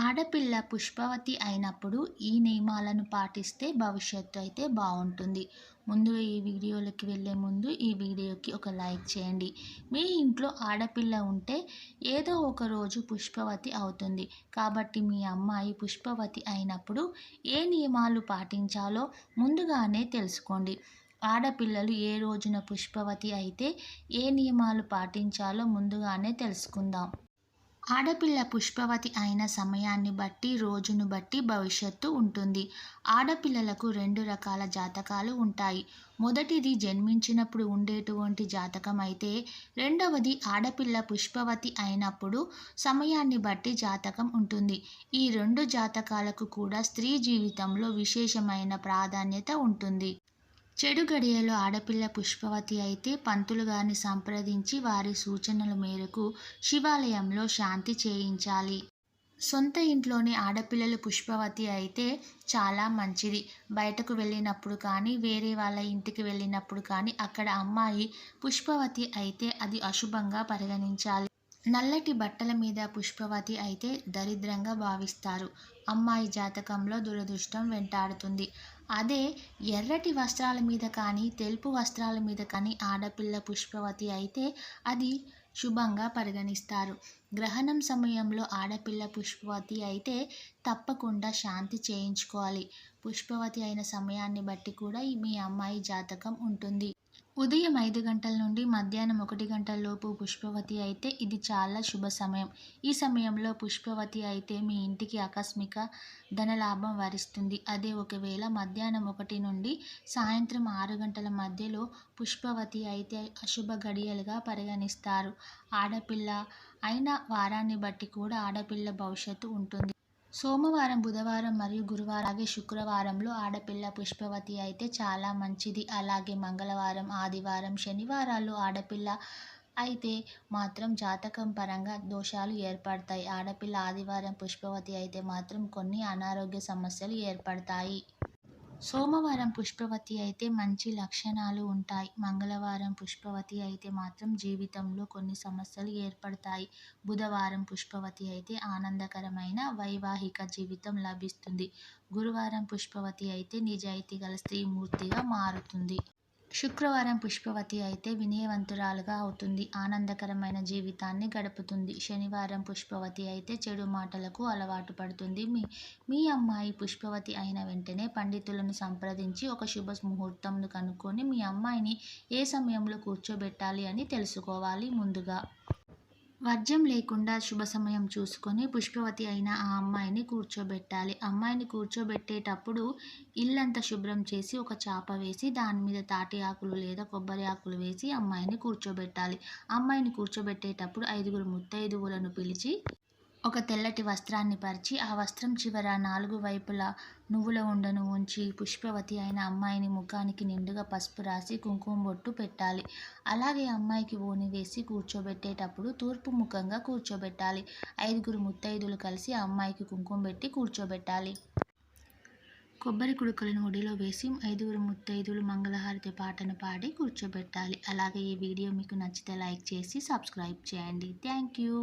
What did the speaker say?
ఆడపిల్ల పుష్పవతి అయినప్పుడు ఈ నియమాలను పాటిస్తే భవిష్యత్తు అయితే బాగుంటుంది. ముందుగా ఈ వీడియోలోకి వెళ్ళే ముందు ఈ వీడియోకి ఒక లైక్ చేయండి. మీ ఇంట్లో ఆడపిల్ల ఉంటే ఏదో ఒక రోజు పుష్పవతి అవుతుంది. కాబట్టి మీ అమ్మాయి పుష్పవతి అయినప్పుడు ఏ నియమాలు పాటించాలో ముందుగానే తెలుసుకోండి. ఆడపిల్లలు ఏ రోజున పుష్పవతి అయితే ఏ నియమాలు పాటించాలో ముందుగానే తెలుసుకుందాం. ఆడపిల్ల పుష్పవతి అయిన సమయాన్ని బట్టి రోజును బట్టి భవిష్యత్తు ఉంటుంది. ఆడపిల్లలకు రెండు రకాల జాతకాలు ఉంటాయి. మొదటిది జన్మించినప్పుడు ఉండేటువంటి జాతకం అయితే రెండవది ఆడపిల్ల పుష్పవతి అయినప్పుడు సమయాన్ని బట్టి జాతకం ఉంటుంది. ఈ రెండు జాతకాలకు కూడా స్త్రీ జీవితంలో విశేషమైన ప్రాధాన్యత ఉంటుంది. చెడు గడియలో ఆడపిల్ల పుష్పవతి అయితే పంతులు గారిని సంప్రదించి వారి సూచనల మేరకు శివాలయంలో శాంతి చేయించాలి. సొంత ఇంట్లోని ఆడపిల్లలు పుష్పవతి అయితే చాలా మంచిది. బయటకు వెళ్ళినప్పుడు కానీ వేరే వాళ్ళ ఇంటికి వెళ్ళినప్పుడు కానీ అక్కడ అమ్మాయి పుష్పవతి అయితే అది అశుభంగా పరిగణించాలి. నల్లటి బట్టల మీద పుష్పవతి అయితే దరిద్రంగా భావిస్తారు. అమ్మాయి జాతకంలో దురదృష్టం వెంటాడుతుంది. అదే ఎర్రటి వస్త్రాల మీద కానీ తెలుపు వస్త్రాల మీద కానీ ఆడపిల్ల పుష్పవతి అయితే అది శుభంగా పరిగణిస్తారు. గ్రహణం సమయంలో ఆడపిల్ల పుష్పవతి అయితే తప్పకుండా శాంతి చేయించుకోవాలి. పుష్పవతి అయిన సమయాన్ని బట్టి కూడా మీ అమ్మాయి జాతకం ఉంటుంది. ఉదయం ఐదు గంటల నుండి మధ్యాహ్నం ఒకటి గంటల లోపు పుష్పవతి అయితే ఇది చాలా శుభ సమయం. ఈ సమయంలో పుష్పవతి అయితే మీ ఇంటికి ఆకస్మిక ధనలాభం వరిస్తుంది. అదే ఒకవేళ మధ్యాహ్నం ఒకటి నుండి సాయంత్రం ఆరు గంటల మధ్యలో పుష్పవతి అయితే అశుభ గడియలుగా పరిగణిస్తారు. ఆడపిల్ల అయిన వారాన్ని బట్టి కూడా ఆడపిల్ల భవిష్యత్తు ఉంటుంది. సోమవారం బుధవారం మరియు గురువారం అలాగే శుక్రవారంలో ఆడపిల్ల పుష్పవతి అయితే చాలా మంచిది. అలాగే మంగళవారం ఆదివారం శనివారాల్లో ఆడపిల్ల అయితే మాత్రం జాతకం పరంగా దోషాలు ఏర్పడతాయి. ఆడపిల్ల ఆదివారం పుష్పవతి అయితే మాత్రం కొన్ని అనారోగ్య సమస్యలు ఏర్పడతాయి. సోమవారం పుష్పవతి అయితే మంచి లక్షణాలు ఉంటాయి. మంగళవారం పుష్పవతి అయితే మాత్రం జీవితంలో కొన్ని సమస్యలు ఏర్పడతాయి. బుధవారం పుష్పవతి అయితే ఆనందకరమైన వైవాహిక జీవితం లభిస్తుంది. గురువారం పుష్పవతి అయితే నిజాయితీ గల స్త్రీమూర్తిగా మారుతుంది. శుక్రవారం పుష్పవతి అయితే వినయవంతురాలుగా అవుతుంది. ఆనందకరమైన జీవితాన్ని గడుపుతుంది. శనివారం పుష్పవతి అయితే చెడు మాటలకు అలవాటు పడుతుంది. మీ మీ అమ్మాయి పుష్పవతి అయిన వెంటనే పండితులను సంప్రదించి ఒక శుభ ముహూర్తంను కనుక్కొని మీ అమ్మాయిని ఏ సమయంలో కూర్చోబెట్టాలి అని తెలుసుకోవాలి ముందుగా. వర్జ్యం లేకుండా శుభ సమయం చూసుకొని పుష్పవతి అయిన ఆ అమ్మాయిని కూర్చోబెట్టాలి. అమ్మాయిని కూర్చోబెట్టేటప్పుడు ఇల్లంతా శుభ్రం చేసి ఒక చాప వేసి దాని మీద తాటి ఆకులు లేదా కొబ్బరి ఆకులు వేసి అమ్మాయిని కూర్చోబెట్టాలి. అమ్మాయిని కూర్చోబెట్టేటప్పుడు ఐదుగురు ముత్తైదువులను పిలిచి ఒక తెల్లటి వస్త్రాన్ని పరిచి ఆ వస్త్రం చివర నాలుగు వైపులా నువ్వుల ఉండను ఉంచి పుష్పవతి అయిన అమ్మాయిని ముఖానికి నిండుగా పసుపు రాసి కుంకుమ బొట్టు పెట్టాలి. అలాగే అమ్మాయికి ఓని వేసి కూర్చోబెట్టేటప్పుడు తూర్పు ముఖంగా కూర్చోబెట్టాలి. ఐదుగురు ముత్తైదులు కలిసి అమ్మాయికి కుంకుమ పెట్టి కూర్చోబెట్టాలి. కొబ్బరి కుడుకలను ఒడిలో వేసి ఐదుగురు ముత్తైదులు మంగళహారతి పాటను పాడి కూర్చోబెట్టాలి. అలాగే ఈ వీడియో మీకు నచ్చితే లైక్ చేసి సబ్స్క్రైబ్ చేయండి. Thank you.